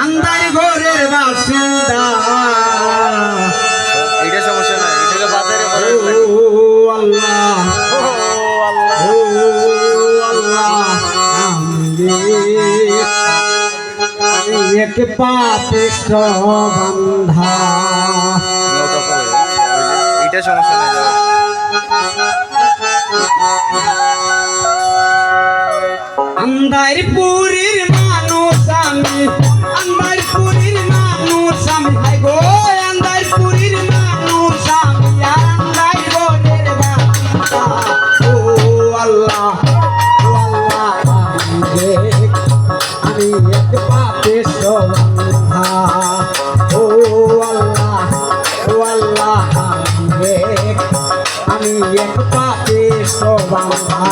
আন্দার ঘরের বাসিন্দা। এটা সমস্যা নাই এটাকে বাজারে ও আল্লাহ। ও আল্লাহ। আমি এক পাপিষ্ট বন্ধা। এটা সমস্যা নাই আন্দার পুরীর পাপে সবন্ধা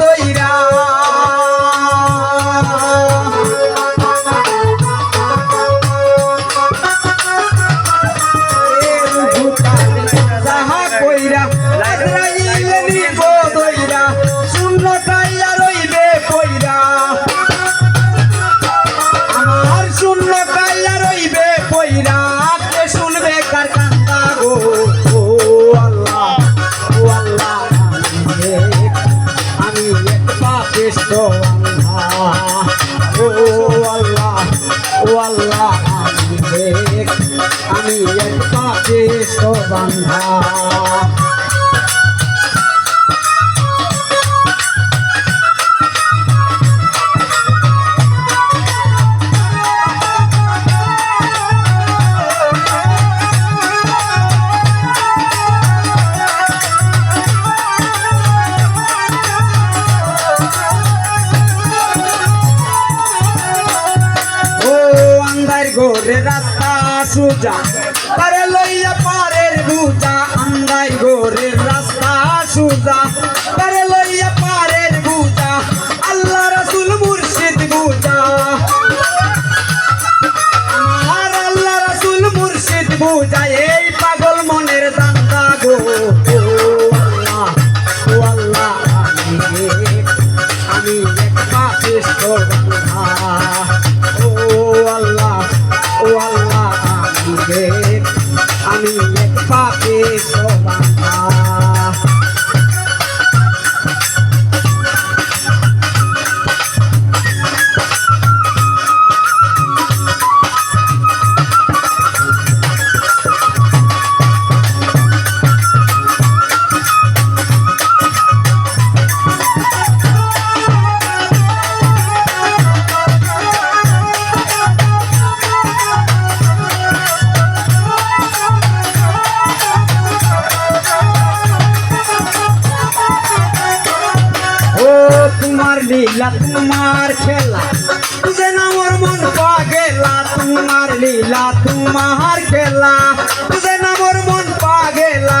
দইরা। যাহা কইরা আজরাইল নিব দইরা শূন্য আন্ধা ও আল্লাহ ও আল্লাহ আমি এক আমি বান্ধা। গোরে রাস্তা সুজা, পারে লইয়া পারের বুজা আন্দার গোরে রাস্তা সুজা, পারে লইয়া পারের বুজা আল্লাহ রাসূল মুর্শিদ বুজা আমার আল্লাহ রাসূল মুর্শিদ বুজা এই পাগল তোমার লীলা, তোমার খেলা। যেন আমার মন পাগেলা, তোমার লীলা, তোমার খেলা। যেন আমার মন পাগেলা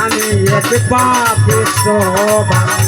আমি এক পাপ সবাই